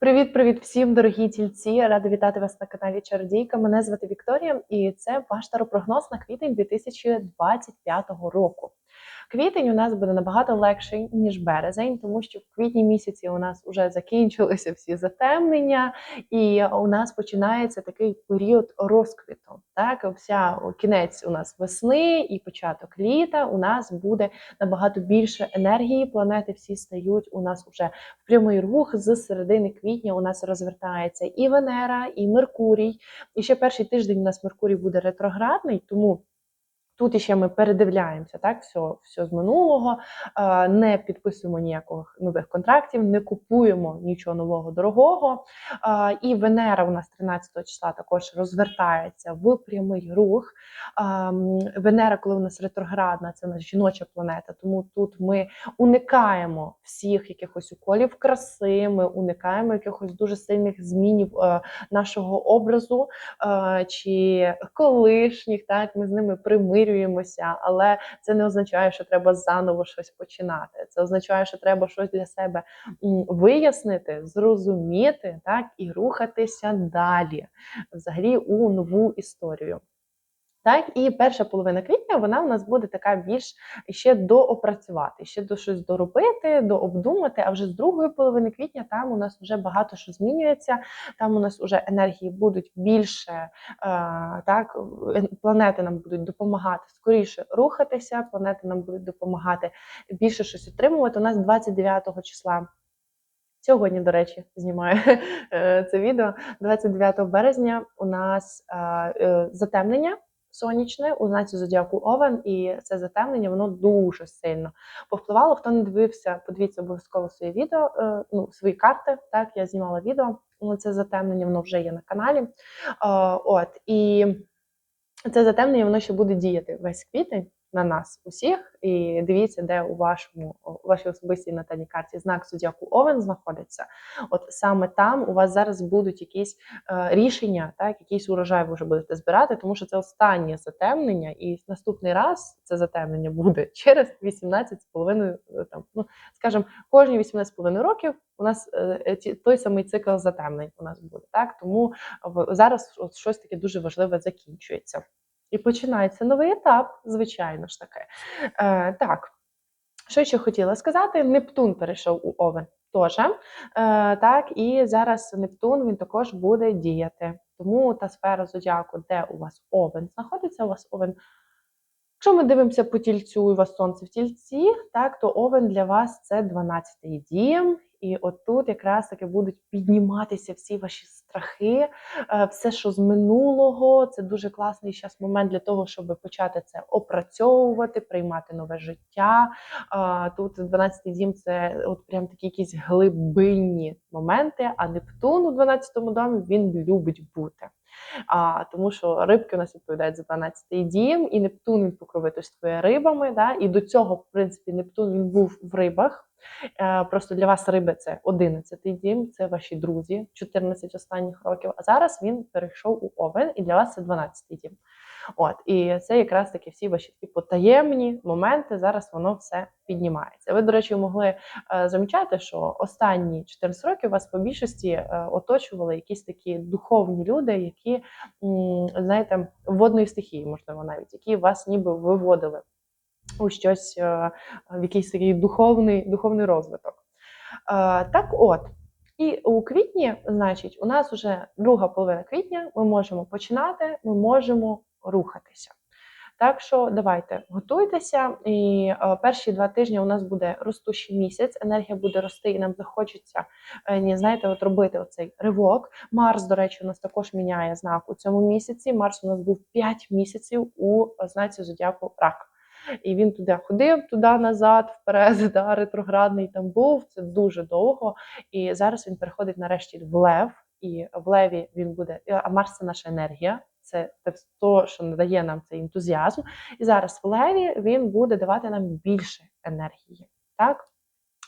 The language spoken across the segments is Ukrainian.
Привіт-привіт всім, дорогі тільці! Рада вітати вас на каналі Чародійка. Мене звати Вікторія, і це ваш таропрогноз на квітень 2025 року. Квітень у нас буде набагато легший ніж березень, тому що в квітні місяці у нас вже закінчилися всі затемнення, і у нас починається такий період розквіту. Так, вся кінець у нас весни і початок літа. У нас буде набагато більше енергії. Планети всі стають у нас уже в прямий рух з середини квітня. У нас розвертається і Венера, і Меркурій. І ще перший тиждень у нас Меркурій буде ретроградний, тому. Тут іще ми передивляємося так, все все з минулого, не підписуємо ніяких нових контрактів, не купуємо нічого нового дорогого. І Венера у нас 13 числа також розвертається в прямий рух. Венера, коли у нас ретроградна, це у нас жіноча планета, тому тут ми уникаємо всіх якихось уколів краси, ми уникаємо якихось дуже сильних змінів е, нашого образу е, чи колишніх. Так, ми з ними примирюємо примирюємося, але це не означає, що треба заново щось починати. Це означає, що треба щось для себе вияснити, зрозуміти, так і рухатися далі, взагалі у нову історію. Так, і перша половина квітня вона у нас буде така більш ще доопрацювати, ще до щось доробити, дообдумати. А вже з другої половини квітня там у нас вже багато що змінюється. Там у нас вже енергії будуть більше, е, так планети нам будуть допомагати скоріше рухатися. Планети нам будуть допомагати більше щось отримувати. У нас 29 числа. Сьогодні, до речі, знімаю е, це відео. 29 березня у нас е, затемнення сонячне у знаці зодіаку Овен, і це затемнення воно дуже сильно повпливало. Хто не дивився, подивіться обов'язково своє відео, е, ну свої карти. Так, я знімала відео. Ну, це затемнення, воно вже є на каналі. Е, от і це затемнення, воно ще буде діяти весь квітень на нас усіх, і дивіться, де у вашому у вашій особистій натальній карті знак зодіаку Овен знаходиться. От саме там у вас зараз будуть якісь е, рішення, так якийсь урожай ви вже будете збирати, тому що це останнє затемнення, і наступний раз це затемнення буде через 18,5, е, там, ну скажімо, кожні 18,5 років. У нас е, е той самий цикл затемнень у нас буде так, тому зараз щось таке дуже важливе закінчується. І починається новий етап, звичайно ж таки. Е, Так, що ще хотіла сказати: Нептун перейшов у Овен теж. Е, так, І зараз Нептун він також буде діяти. Тому та сфера зодіаку, де у вас Овен знаходиться, у вас Овен. Якщо ми дивимося по тільцю, у вас сонце в тільці, так, то Овен для вас це 12-й дім. І отут якраз таки будуть підніматися всі ваші страхи, е, все, що з минулого. Це дуже класний зараз момент для того, щоб почати це опрацьовувати, приймати нове життя. Тут 12-й дім це от прям такі якісь глибинні моменти. А Нептун у 12-му домі він любить бути. А, Тому що рибки у нас відповідають за 12-й дім, і Нептун він покровительствує рибами. Да? І до цього, в принципі, Нептун він був в рибах. Е, Просто для вас риби це 11-й дім, це ваші друзі, 14 останніх років. А зараз він перейшов у Овен, і для вас це 12-й дім. От, І це якраз таки всі ваші такі потаємні моменти. Зараз воно все піднімається. Ви, до речі, могли е, замічати, що останні 14 років вас по більшості е, оточували якісь такі духовні люди, які, знаєте, водної стихії, можливо, навіть які вас ніби виводили у щось, е, в якийсь такий духовний, духовний розвиток. Так от. І у квітні, значить, у нас вже друга половина квітня, ми можемо починати, ми можемо рухатися. Так що давайте готуйтеся, і е, перші два тижні у нас буде ростущий місяць, енергія буде рости, і нам захочеться е, знаєте, от робити оцей ривок. Марс, до речі, у нас також міняє знак у цьому місяці. Марс у нас був 5 місяців у знаці зодіаку рак. І він туди ходив, туди назад, вперед, да, ретроградний там був. Це дуже довго. І зараз він переходить нарешті в Лев, і в Леві він буде. А Марс це наша енергія. Це те, що надає нам цей ентузіазм. І зараз в Леві він буде давати нам більше енергії. Так?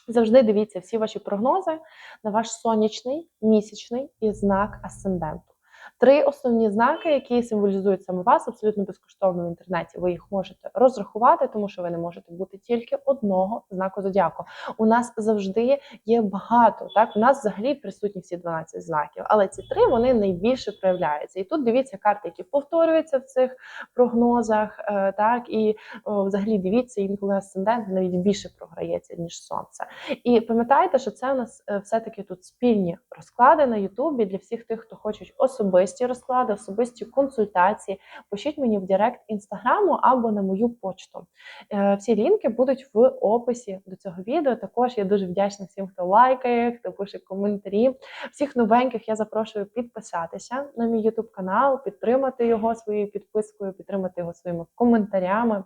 Завжди дивіться всі ваші прогнози на ваш сонячний, місячний і знак асценденту. Три основні знаки, які символізують саме вас, абсолютно безкоштовно в інтернеті. Ви їх можете розрахувати, тому що ви не можете бути тільки одного знаку зодіаку. У нас завжди є багато. Так, у нас взагалі присутні всі 12 знаків, але ці три вони найбільше проявляються. І тут дивіться карти, які повторюються в цих прогнозах. е, Так і взагалі дивіться, інколи асцендент навіть більше програється ніж сонце. І пам'ятайте, що це у нас е, все-таки тут спільні розклади на Ютубі для всіх тих, хто хочуть особисті розклади, особисті консультації. Пишіть мені в Директ інстаграму або на мою почту. Е, Всі лінки будуть в описі до цього відео. Також я дуже вдячна всім, хто лайкає, хто пише коментарі. Всіх новеньких я запрошую підписатися на мій YouTube канал, підтримати його своєю підпискою, підтримати його своїми коментарями.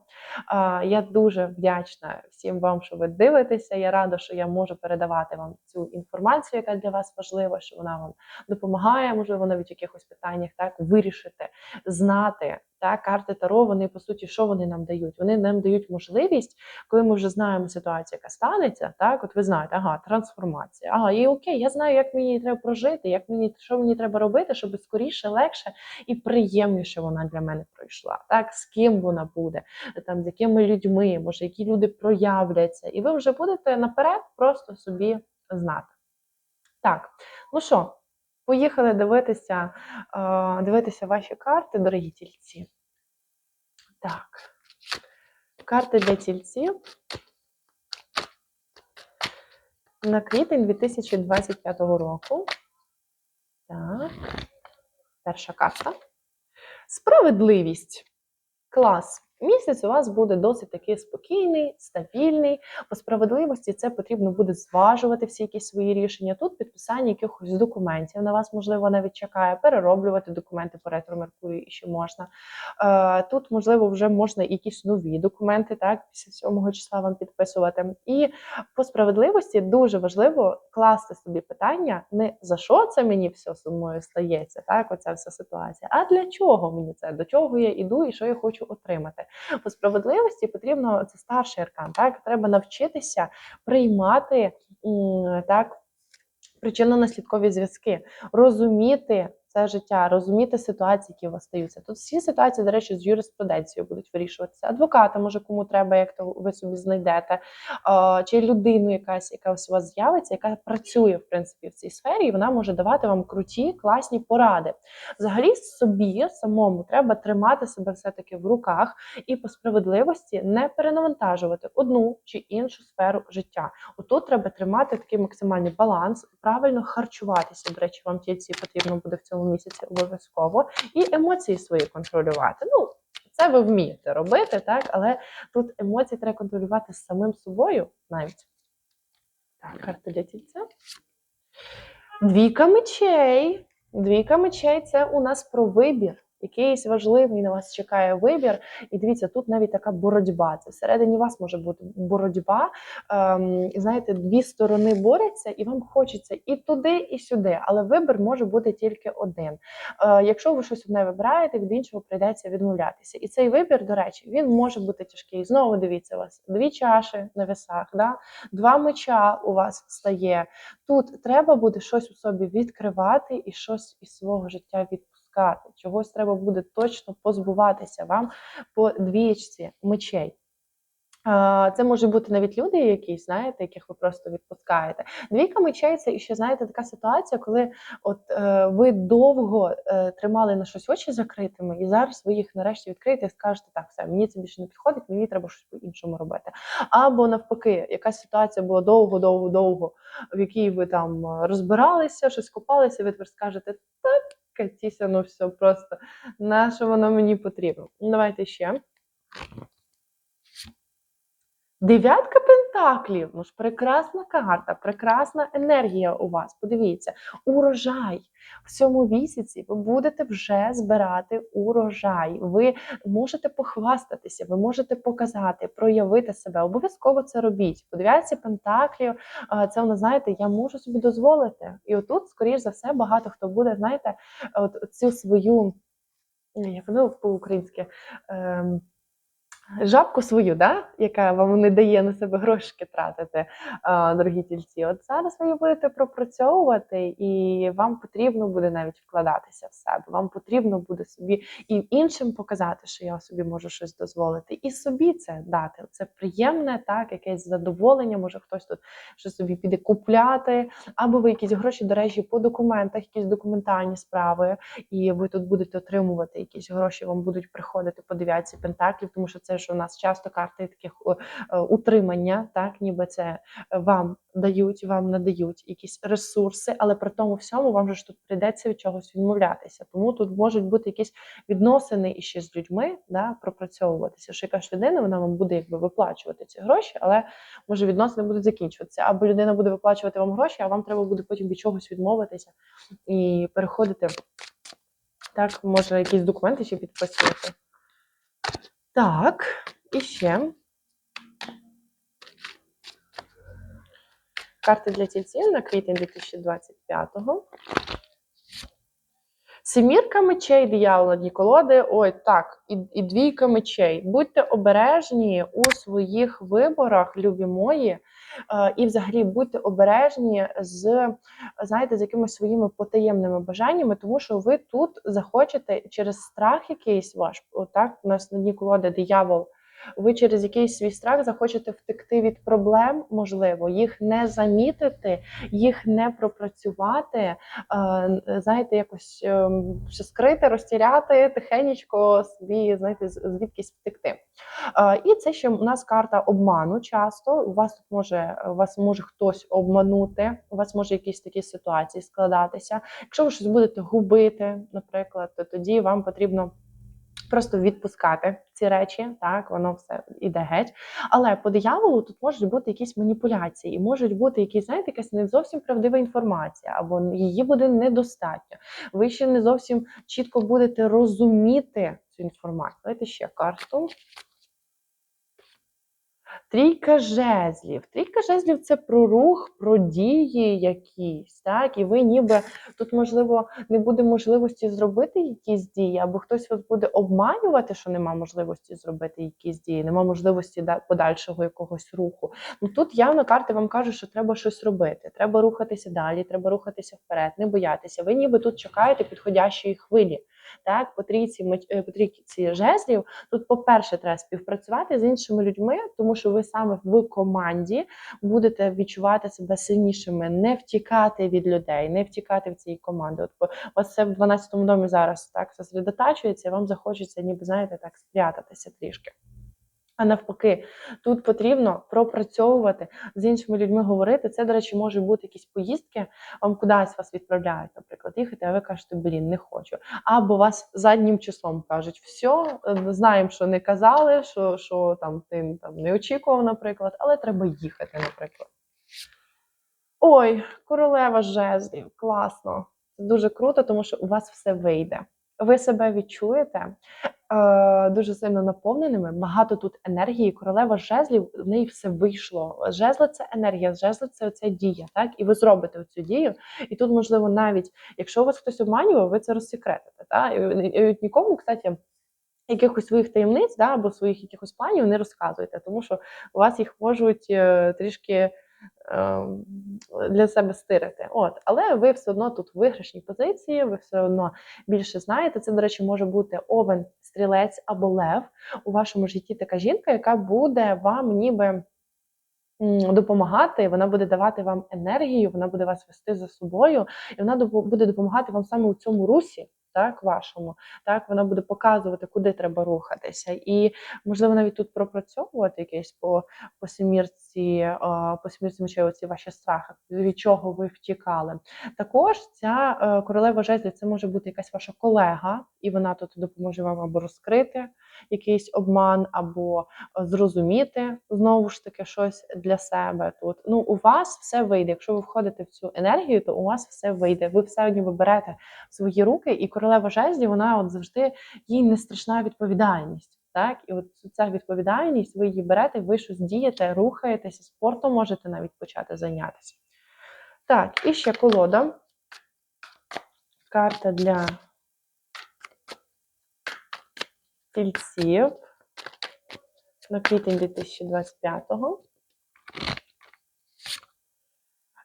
Я дуже вдячна всім вам, що ви дивитеся. Я рада, що я можу передавати вам цю інформацію, яка для вас важлива, що вона вам допомагає, можливо, навіть в якихось питаннях так вирішити, знати. Так, карти Таро, вони по суті, що вони нам дають? Вони нам дають можливість, коли ми вже знаємо ситуацію, яка станеться. Так, от ви знаєте, ага, трансформація. Ага, і окей, я знаю, як мені треба прожити, як мені що мені треба робити, щоб скоріше, легше і приємніше вона для мене пройшла. Так, з ким вона буде, там з якими людьми, може, які люди проявляться, і ви вже будете наперед просто собі знати. Так, ну що, поїхали дивитися, дивитися ваші карти, дорогі тільці. Так, карти для тільців на квітень 2025 року. Так, перша карта. Справедливість. Клас. Місяць у вас буде досить такий спокійний, стабільний. По справедливості це потрібно буде зважувати всі якісь свої рішення. Тут підписання якихось документів на вас, можливо, навіть чекає, перероблювати документи по ретро Меркурію і ще можна. Е, Тут, можливо, вже можна якісь нові документи, так, після 7 числа вам підписувати. І по справедливості дуже важливо класти собі питання, не за що це мені все зі мною стається, так, оця вся ситуація, а для чого мені це, до чого я іду і що я хочу отримати. По справедливості потрібно це старший аркан. Так треба навчитися приймати так причинно-наслідкові зв'язки, розуміти це життя, розуміти ситуації, які у вас стаються. Тут всі ситуації, до речі, з юриспруденцією будуть вирішуватися. Адвоката, може, кому треба, як то ви собі знайдете, чи людину якась, яка у вас з'явиться, яка працює в принципі в цій сфері, і вона може давати вам круті, класні поради. Взагалі, собі самому треба тримати себе все-таки в руках і по справедливості не перенавантажувати одну чи іншу сферу життя. Отут треба тримати такий максимальний баланс, правильно харчуватися. До речі, вам тільці потрібно буде в цьому місяці обов'язково, і емоції свої контролювати. Ну, це ви вмієте робити, так, але тут емоції треба контролювати з самим собою навіть. Так, карта для тільця. Двійка мечей. Двійка мечей це у нас про вибір. Якийсь важливий на вас чекає вибір, і дивіться, тут навіть така боротьба. Це всередині вас може бути боротьба. Ем, знаєте, дві сторони борються, і вам хочеться і туди, і сюди. Але вибір може бути тільки один. Е, якщо ви щось одне вибираєте, від іншого прийдеться відмовлятися. І цей вибір, до речі, він може бути тяжкий. Знову дивіться у вас дві чаші на весах, да? два меча у вас стає. Тут треба буде щось у собі відкривати і щось із свого життя відпускати. Чогось треба буде точно позбуватися вам по двічці мечей. Це може бути навіть люди, якісь, знаєте, яких ви просто відпускаєте. Двійка мечей це ще знаєте така ситуація, коли от е, ви довго е, тримали на щось очі закритими, і зараз ви їх нарешті відкриєте і скажете, так, все, мені це більше не підходить, мені треба щось по-іншому робити. Або навпаки, якась ситуація була довго-довго-довго, в якій ви там е, розбиралися, щось копалися, ви тепер скажете, так, Катіся, ну все, просто на що воно мені потрібно. Давайте ще. Дев'ятка пентаклів. Ну ж прекрасна карта, прекрасна енергія у вас. Подивіться, урожай. В цьому місяці ви будете вже збирати урожай. Ви можете похвастатися, ви можете показати, проявити себе. Обов'язково це робіть. По дев'ятці пентаклів, це воно, знаєте, я можу собі дозволити. І отут, скоріш за все, багато хто буде, знаєте, от цю свою, як воно по-українськи. Ем, жабку свою, да? яка вам не дає на себе грошики тратити, дорогі тільці. От зараз ви її будете пропрацьовувати, і вам потрібно буде навіть вкладатися в себе. Вам потрібно буде собі і іншим показати, що я собі можу щось дозволити, і собі це дати. Це приємне, так, якесь задоволення. Може хтось тут щось собі піде купляти, або ви якісь гроші, до речі, по документах, якісь документальні справи, і ви тут будете отримувати якісь гроші, вам будуть приходити по дев'ятці пентаклів, тому що це ж у нас часто карти таких е, утримання, так ніби це вам дають, вам надають якісь ресурси, але при тому всьому вам же ж тут прийдеться від чогось відмовлятися. Тому тут можуть бути якісь відносини іще з людьми, да, пропрацьовуватися. Що якась людина вона вам буде якби виплачувати ці гроші, але може відносини будуть закінчуватися. Або людина буде виплачувати вам гроші, а вам треба буде потім від чогось відмовитися і переходити. Так, може, якісь документи ще підписувати. Так, і ще. Карти для тільців на квітень 2025-го. Семірка мечей, диявола, дні колоди. Ой, так, і, і двійка мечей. Будьте обережні у своїх виборах, любі мої, і взагалі будьте обережні з, знаєте, з якимись своїми потаємними бажаннями, тому що ви тут захочете через страх якийсь ваш, отак, у нас на дні колоди диявол. Ви через якийсь свій страх захочете втекти від проблем, можливо, їх не замітити, їх не пропрацювати, е, знаєте, якось е, ще скрити, розтіряти, тихенечко собі, знаєте, звідкись втекти. Е, І це ще у нас карта обману часто. У вас тут може вас може хтось обманути, у вас може якісь такі ситуації складатися. Якщо ви щось будете губити, наприклад, то тоді вам потрібно. Просто відпускати ці речі, так воно все іде геть. Але по дияволу тут можуть бути якісь маніпуляції, і можуть бути якісь, знаєте, якась не зовсім правдива інформація, або її буде недостатньо. Ви ще не зовсім чітко будете розуміти цю інформацію. Давайте ще карту. Трійка жезлів. Трійка жезлів це про рух, про дії якісь, так? І ви ніби тут, можливо, не буде можливості зробити якісь дії, або хтось вас буде обманювати, що нема можливості зробити якісь дії, нема можливості да- подальшого якогось руху. Ну тут явно карти вам кажуть, що треба щось робити. Треба рухатися далі, треба рухатися вперед, не боятися. Ви ніби тут чекаєте підходящої хвилі. Так, по трійці, е, по трійці жезлів Тут, по-перше, треба співпрацювати з іншими людьми, тому що ви саме в команді будете відчувати себе сильнішими, не втікати від людей, не втікати в цій команди. От вас це в 12-му домі зараз так сосредотачується, і вам захочеться, ніби знаєте, так спрятатися трішки. А навпаки, тут потрібно пропрацьовувати з іншими людьми говорити. Це, до речі, може бути якісь поїздки, вам кудись вас відправляють, наприклад, їхати, а ви кажете, блін, не хочу. Або вас заднім числом кажуть, все, знаємо, що не казали, що, що там ти там не очікував, наприклад, але треба їхати, наприклад. Ой, королева жезлів, класно. Це дуже круто, тому що у вас все вийде. Ви себе відчуєте е, дуже сильно наповненими. Багато тут енергії. Королева жезлів, в неї все вийшло. Жезли це енергія, жезли це оця дія, так? І ви зробите цю дію. І тут, можливо, навіть якщо вас хтось обманював, ви це розсекретите. Так? І, і, і нікому, кстати, якихось своїх таємниць да, або своїх якихось планів не розказуйте, тому що у вас їх можуть е, трішки для себе стирити. От, але ви все одно тут в виграшній позиції, ви все одно більше знаєте. Це, до речі, може бути овен, стрілець або лев у вашому житті така жінка, яка буде вам ніби. Допомагати, вона буде давати вам енергію, вона буде вас вести за собою, і вона буде допомагати вам саме у цьому русі, так, вашому. Так, вона буде показувати, куди треба рухатися. І можливо навіть тут пропрацьовувати якесь по, по семірці, по семірці мечей, оці ваші страхи, від чого ви втікали. Також ця е, королева жезлів це може бути якась ваша колега, і вона тут допоможе вам або розкрити якийсь обман, або е, зрозуміти знову ж таки щось для себе тут. Ну, у вас все вийде. Якщо ви входите в цю енергію, то у вас все вийде. Ви все ніби берете в свої руки, і королева жезлів, вона от завжди їй не страшна відповідальність. Так, і от ця відповідальність, ви її берете, ви щось дієте, рухаєтеся, спортом можете навіть почати зайнятися. Так, і ще колода. Карта для тільців. на квітень 2025-го.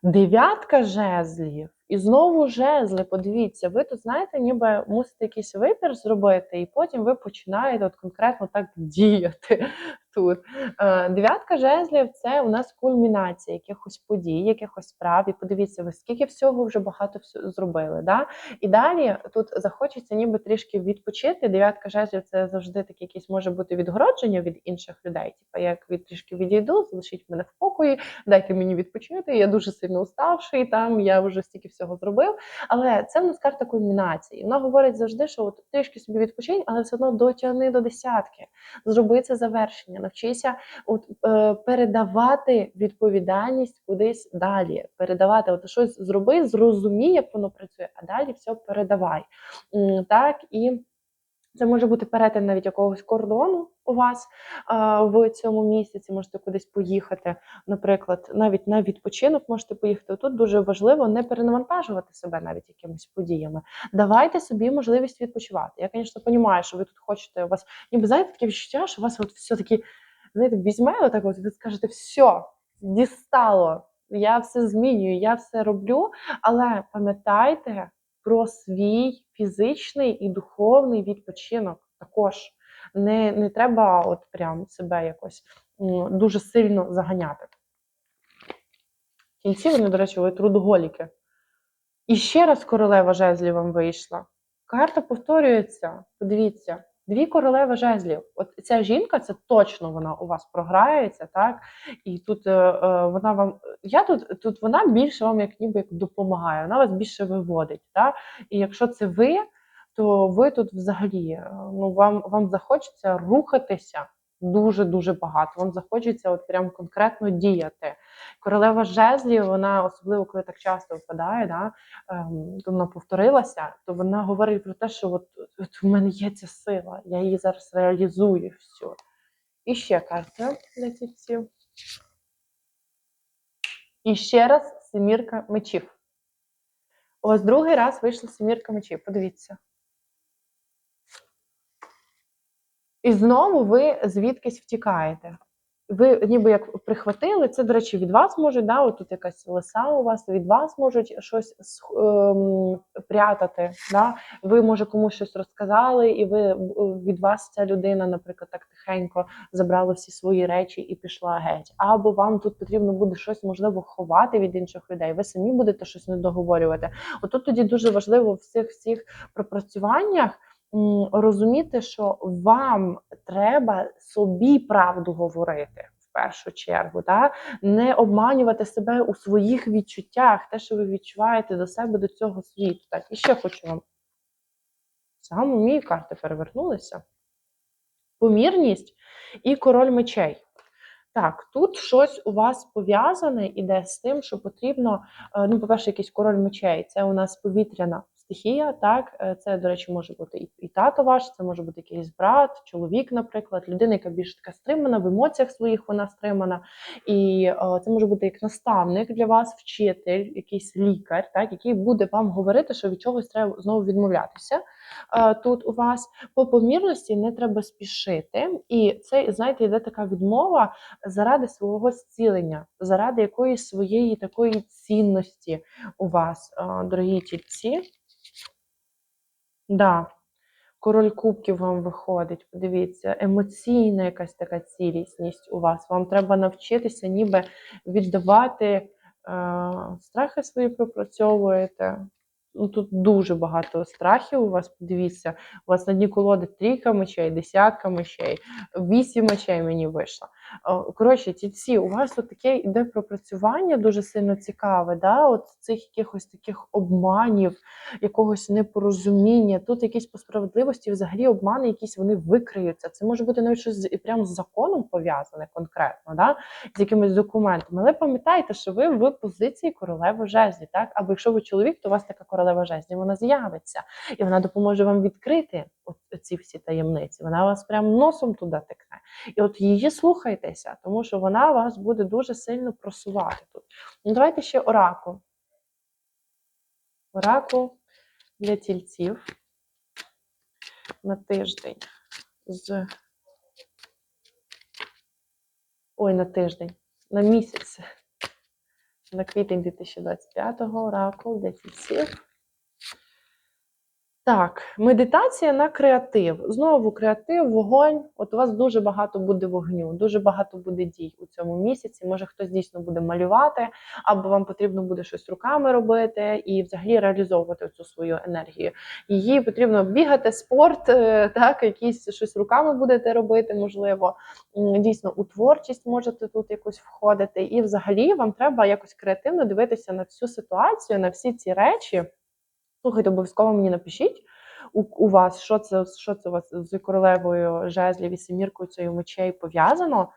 Дев'ятка жезлів. І знову жезли, подивіться, ви тут, знаєте, ніби мусите якийсь вибір зробити, і потім ви починаєте от конкретно так діяти тут. Е, Дев'ятка жезлів це у нас кульмінація якихось подій, якихось справ. І подивіться, ви скільки всього вже багато зробили. Да? І далі тут захочеться ніби трішки відпочити. Дев'ятка жезлів це завжди таке якесь може бути відгородження від інших людей. Типу, як від трішки відійду, залишіть мене в покої, дайте мені відпочити. Я дуже сильно уставший, там я вже стільки всього зробив. Але це в нас карта кульмінації. Вона говорить завжди, що от трішки собі відпочинь, але все одно дотягни до десятки. Зроби це завершення, навчися от, е, передавати відповідальність кудись далі. Передавати, от щось зроби, зрозумій, як воно працює, а далі все передавай. Так і. Це може бути перетин навіть якогось кордону у вас а, в цьому місяці. Можете кудись поїхати, наприклад, навіть на відпочинок можете поїхати. Тут дуже важливо не перенавантажувати себе навіть якимись подіями. Давайте собі можливість відпочивати. Я, звісно, розумію, що ви тут хочете у вас, ніби знаєте, таке відчуття, що у вас от все таки знаєте, візьме отак, от і ви скажете, все, дістало. Я все змінюю, я все роблю. Але пам'ятайте про свій фізичний і духовний відпочинок також. Не, не треба от прям себе якось дуже сильно заганяти. В кінці вони, до речі, ви трудоголіки. І ще раз королева жезлів вам вийшла. Карта повторюється. Подивіться, дві королеви жезлів. От ця жінка, це точно вона у вас програється, так? І тут е, е, вона вам. Я тут, тут вона більше вам як ніби як допомагає, вона вас більше виводить. Так? І якщо це ви, то ви тут взагалі е, ну, вам, вам захочеться рухатися дуже дуже багато. Вам захочеться от прям конкретно діяти. Королева жезлів, вона особливо коли так часто випадає, да, ем, то вона повторилася, то вона говорить про те, що от, от в мене є ця сила, я її зараз реалізую всю. І ще карта для тільців. І ще раз семірка мечів. Ось другий раз вийшла семірка мечів. Подивіться. І знову ви звідкись втікаєте. Ви ніби як прихватили, це, до речі, від вас можуть, да, от тут якась лиса у вас, від вас можуть щось ем, прятати. Да? Ви, може, комусь щось розказали, і ви е, від вас ця людина, наприклад, так тихенько забрала всі свої речі і пішла геть. Або вам тут потрібно буде щось, можливо, ховати від інших людей. Ви самі будете щось не договорювати. Отут тоді дуже важливо в цих всіх пропрацюваннях розуміти, що вам треба собі правду говорити. В першу чергу, да? не обманювати себе у своїх відчуттях, те, що ви відчуваєте до себе до цього світу. Так, і ще хочу вам. Саме мої карти перевернулися. Помірність і король мечей. Так, тут щось у вас пов'язане іде з тим, що потрібно, е, ну, по-перше, якийсь король мечей. Це у нас повітряна стихія. Так, Е, це, до речі, може бути і, і тато ваш, це може бути якийсь брат, чоловік, наприклад, людина, яка більш така стримана, в емоціях своїх вона стримана. І е, це може бути як наставник для вас, вчитель, якийсь лікар, так, який буде вам говорити, що від чогось треба знову відмовлятися. Е, тут у вас по помірності не треба спішити. І це, знаєте, йде така відмова заради свого зцілення, заради якоїсь своєї такої цінності у вас, е, дорогі тільці. Да. Король кубків вам виходить, подивіться, емоційна якась така цілісність у вас. Вам треба навчитися ніби віддавати е, страхи свої пропрацьовуєте. Ну, тут дуже багато страхів у вас, подивіться, у вас на дні колоди трійка мечей, десятка мечей, вісім мечей мені вийшло. О, Коротше, ті всі, у вас тут таке іде пропрацювання дуже сильно цікаве, да? от цих якихось таких обманів, якогось непорозуміння. Тут якісь по справедливості, взагалі обмани, якісь вони викриються. Це може бути навіть щось і прямо з законом пов'язане конкретно, да? з якимись документами. Але пам'ятайте, що ви в позиції королеви жезлі, так? Або якщо ви чоловік, то у вас така королева жезлі, вона з'явиться, і вона допоможе вам відкрити ці всі таємниці. Вона вас прям носом туди тикне. І от її слухайтеся, тому що вона вас буде дуже сильно просувати тут. Ну, давайте ще оракул. Оракул для тільців на тиждень з ой, на тиждень, на місяць. На квітень 2025-го оракул для тільців. Так, медитація на креатив. Знову креатив, вогонь. От у вас дуже багато буде вогню, дуже багато буде дій у цьому місяці. Може, хтось дійсно буде малювати, або вам потрібно буде щось руками робити і взагалі реалізовувати цю свою енергію. Її потрібно бігати, спорт, е, так, якісь щось руками будете робити, можливо. Дійсно, у творчість можете тут якось входити. І взагалі вам треба якось креативно дивитися на всю ситуацію, на всі ці речі. Слухайте, обов'язково мені напишіть у, у вас, що це, що це у вас з королевою жезлів і семіркою цією мечей пов'язано.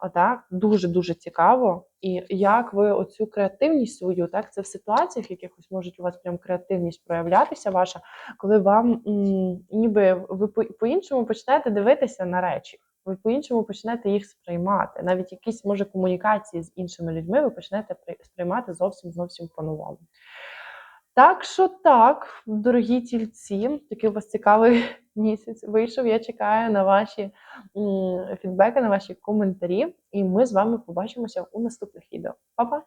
Отак, дуже дуже цікаво. І як ви оцю креативність свою, так, це в ситуаціях якихось можуть у вас прям креативність проявлятися ваша, коли вам м, ніби ви по- по-іншому почнете дивитися на речі. Ви по-іншому почнете їх сприймати. Навіть якісь може комунікації з іншими людьми ви почнете сприймати зовсім зовсім по-новому. Так що так, дорогі тільці, такий у вас цікавий місяць вийшов. Я чекаю на ваші фідбеки, на ваші коментарі, і ми з вами побачимося у наступних відео. Па-па!